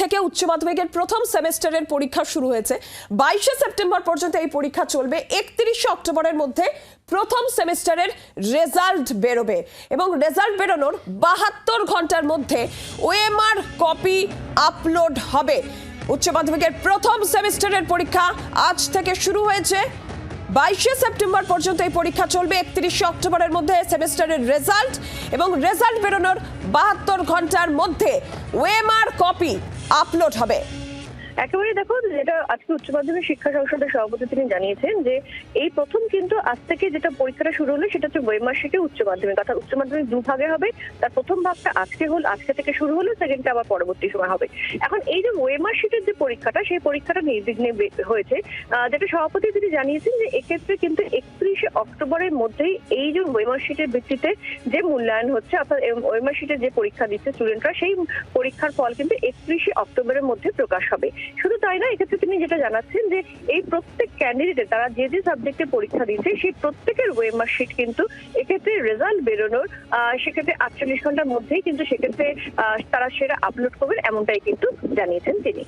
থেকে উচ্চ মাধ্যমিকের প্রথম সেমেস্টারের পরীক্ষা শুরু হয়েছে। বাইশে সেপ্টেম্বর পর্যন্ত এই পরীক্ষা চলবে। একত্রিশে অক্টোবরের মধ্যে প্রথম সেমেস্টারের রেজাল্ট বেরোবে এবং রেজাল্ট বেরোনোর বাহাত্তর ঘণ্টার মধ্যে ওএমআর কপি আপলোড হবে। উচ্চ মাধ্যমিকের প্রথম সেমিস্টারের পরীক্ষা আজ থেকে শুরু হয়েছে। বাইশে সেপ্টেম্বর পর্যন্ত এই পরীক্ষা চলবে। একত্রিশে অক্টোবরের মধ্যে সেমিস্টারের রেজাল্ট এবং রেজাল্ট বেরোনোর বাহাত্তর ঘণ্টার মধ্যে ওয়েমার কপি আপলোড হবে। একেবারে দেখো, যেটা আজকে উচ্চ মাধ্যমিক শিক্ষা সংসদের সভাপতি তিনি জানিয়েছেন যে এই প্রথম কিন্তু আজ থেকে যেটা পরীক্ষাটা শুরু হলো, সেটা হচ্ছে বৈমাসিকে উচ্চ মাধ্যমিক। অর্থাৎ উচ্চ মাধ্যমিক দু ভাগে হবে, তার প্রথম ভাগটা আজকে হল, আজকে থেকে শুরু হলো সেকেন্ডটা আবার পরবর্তী সময় হবে। এখন এই যে ওয়েমার্কশিটের যে পরীক্ষাটা, সেই পরীক্ষাটা নির্বিঘ্নে হয়েছে। যেটা সভাপতি তিনি জানিয়েছেন যে এক্ষেত্রে কিন্তু একত্রিশে অক্টোবরের মধ্যেই এই যে ওয়েমার্কশিটের ভিত্তিতে যে মূল্যায়ন হচ্ছে, অর্থাৎ ওয়েমার্কশিটের যে পরীক্ষা দিচ্ছে স্টুডেন্টরা সেই পরীক্ষার ফল কিন্তু একত্রিশে অক্টোবরের মধ্যে প্রকাশ হবে। শুধু তাই না, এক্ষেত্রে তিনি যেটা জানাচ্ছেন যে এই প্রত্যেক ক্যান্ডিডেটে তারা যে যে সাবজেক্টে পরীক্ষা দিয়েছে, সেই প্রত্যেকের ওয়েমার শিট কিন্তু এক্ষেত্রে রেজাল্ট বেরোনোর সেক্ষেত্রে আটচল্লিশ ঘণ্টার মধ্যেই কিন্তু সেক্ষেত্রে তারা সেটা আপলোড করবেন, এমনটাই কিন্তু জানিয়েছেন তিনি।